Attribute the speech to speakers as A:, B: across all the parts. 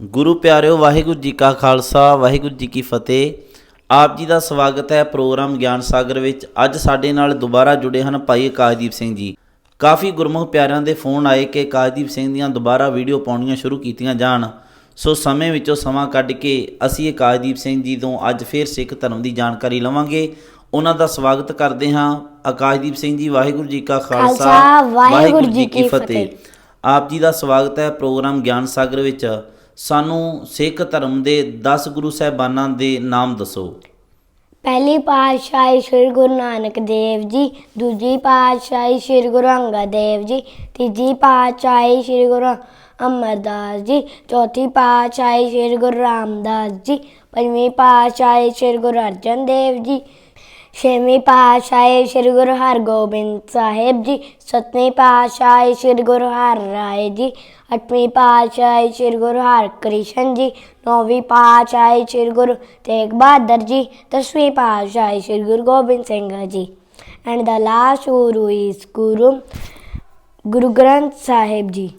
A: ਗੁਰੂ ਪਿਆਰਿਓ ਵਾਹਿਗੁਰੂ ਜੀ ਕਾ ਖਾਲਸਾ ਵਾਹਿਗੁਰੂ ਜੀ ਕੀ ਫਤਿਹ। ਆਪ ਜੀ ਦਾ ਸਵਾਗਤ ਹੈ ਪ੍ਰੋਗਰਾਮ ਗਿਆਨ ਸਾਗਰ ਵਿੱਚ। ਅੱਜ ਸਾਡੇ ਨਾਲ ਦੁਬਾਰਾ ਜੁੜੇ ਹਨ ਭਾਈ ਆਕਾਸ਼ਦੀਪ ਸਿੰਘ ਜੀ। ਕਾਫੀ ਗੁਰਮੁਖ ਪਿਆਰਿਆਂ ਦੇ ਫੋਨ ਆਏ ਕਿ ਆਕਾਸ਼ਦੀਪ ਸਿੰਘ ਦੀਆਂ ਦੁਬਾਰਾ ਵੀਡੀਓ ਪਾਉਣੀਆਂ ਸ਼ੁਰੂ ਕੀਤੀਆਂ ਜਾਣ। ਸੋ ਸਮੇਂ ਵਿੱਚੋਂ ਸਮਾਂ ਕੱਢ ਕੇ ਅਸੀਂ ਆਕਾਸ਼ਦੀਪ ਸਿੰਘ ਜੀ ਤੋਂ ਅੱਜ ਫੇਰ ਸਿੱਖ ਧਰਮ ਦੀ ਜਾਣਕਾਰੀ ਲਵਾਂਗੇ। ਉਹਨਾਂ ਦਾ ਸਵਾਗਤ ਕਰਦੇ ਹਾਂ। ਆਕਾਸ਼ਦੀਪ ਸਿੰਘ ਜੀ ਵਾਹਿਗੁਰੂ ਜੀ ਕਾ ਖਾਲਸਾ,
B: ਵਾਹਿਗੁਰੂ ਜੀ ਕੀ ਫਤਿਹ।
A: ਆਪ ਜੀ ਦਾ ਸਵਾਗਤ ਹੈ ਪ੍ਰੋਗਰਾਮ ਗਿਆਨ ਸਾਗਰ ਵਿੱਚ। ਸਾਨੂੰ ਸਿੱਖ ਧਰਮ ਦੇ 10 ਗੁਰੂ ਸਾਹਿਬਾਨਾਂ ਦੇ ਨਾਮ ਦੱਸੋ।
B: ਪਹਿਲੀ ਪਾਤਸ਼ਾਹੀ ਸ੍ਰੀ ਗੁਰੂ ਨਾਨਕ ਦੇਵ ਜੀ, ਦੂਜੀ ਪਾਤਸ਼ਾਹੀ ਸ੍ਰੀ ਗੁਰੂ ਅੰਗਦ ਦੇਵ ਜੀ, ਤੀਜੀ ਪਾਤਸ਼ਾਹੀ ਸ੍ਰੀ ਗੁਰੂ ਅਮਰਦਾਸ ਜੀ, ਚੌਥੀ ਪਾਤਸ਼ਾਹੀ ਸ੍ਰੀ ਗੁਰੂ ਰਾਮਦਾਸ ਜੀ, ਪੰਜਵੀਂ ਪਾਤਸ਼ਾਹੀ ਸ੍ਰੀ ਗੁਰੂ ਅਰਜਨ ਦੇਵ ਜੀ ਛੇਵੀਂ ਪਾਤਸ਼ਾਹੀ ਸ੍ਰੀ ਗੁਰੂ ਹਰਗੋਬਿੰਦ ਸਾਹਿਬ ਜੀ, ਸੱਤਵੀਂ ਪਾਤਸ਼ਾਹੀ ਸ੍ਰੀ ਗੁਰੂ ਹਰਰਾਏ ਜੀ, ਅੱਠਵੀਂ ਪਾਤਸ਼ਾਹੀ ਸ੍ਰੀ ਗੁਰੂ ਹਰਕ੍ਰਿਸ਼ਨ ਜੀ, ਨੌਵੀਂ ਪਾਤਸ਼ਾਹੀ ਸ੍ਰੀ ਗੁਰੂ ਤੇਗ ਬਹਾਦਰ ਜੀ, ਦਸਵੀਂ ਪਾਤਸ਼ਾਹੀ ਸ੍ਰੀ ਗੁਰੂ ਗੋਬਿੰਦ ਸਿੰਘ ਜੀ। ਐਂਡ ਦਾ last ਗੁਰੂ is ਗੁਰੂ ਗੁਰੂ ਗ੍ਰੰਥ ਸਾਹਿਬ ਜੀ।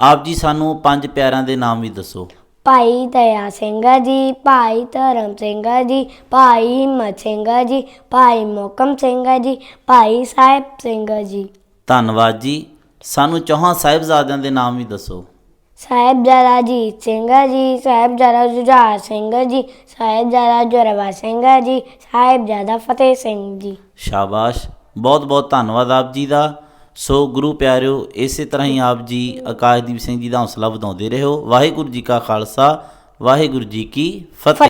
A: ਆਪ ਜੀ ਸਾਨੂੰ ਪੰਜ ਪਿਆਰਿਆਂ ਦੇ ਨਾਮ ਵੀ ਦੱਸੋ।
B: ਭਾਈ ਦਇਆ ਸਿੰਘ ਜੀ ਭਾਈ ਧਰਮ ਸਿੰਘ ਜੀ ਭਾਈ ਹਿੰਮਤ ਸਿੰਘ ਜੀ ਭਾਈ ਮੋਕਮ ਸਿੰਘ ਜੀ ਭਾਈ ਸਾਹਿਬ ਸਿੰਘ ਜੀ।
A: ਧੰਨਵਾਦ ਜੀ। ਸਾਨੂੰ ਚੌਹਾਂ ਸਾਹਿਬਜ਼ਾਦਿਆਂ ਦੇ ਨਾਮ ਵੀ ਦੱਸੋ।
B: ਸਾਹਿਬਜ਼ਾਦਾ ਅਜੀਤ ਸਿੰਘ ਜੀ ਸਾਹਿਬਜ਼ਾਦਾ ਜੁਝਾਰ ਸਿੰਘ ਜੀ ਸਾਹਿਬਜ਼ਾਦਾ ਜੋਰਾਵਰ ਸਿੰਘ ਜੀ ਸਾਹਿਬਜ਼ਾਦਾ ਫਤਿਹ ਸਿੰਘ ਜੀ।
A: ਸ਼ਾਬਾਸ਼। ਬਹੁਤ ਬਹੁਤ ਧੰਨਵਾਦ ਆਪ ਜੀ ਦਾ। ਸੋ ਗੁਰੂ ਪਿਆਰਿਓ, ਇਸੇ ਤਰ੍ਹਾਂ ਹੀ ਆਪ ਜੀ ਆਕਾਸ਼ਦੀਪ ਸਿੰਘ ਜੀ ਦਾ ਹੌਸਲਾ ਵਧਾਉਂਦੇ ਰਹੋ। ਵਾਹਿਗੁਰੂ ਜੀ ਕਾ ਖਾਲਸਾ, ਵਾਹਿਗੁਰੂ ਜੀ ਕੀ ਫਤਿਹ।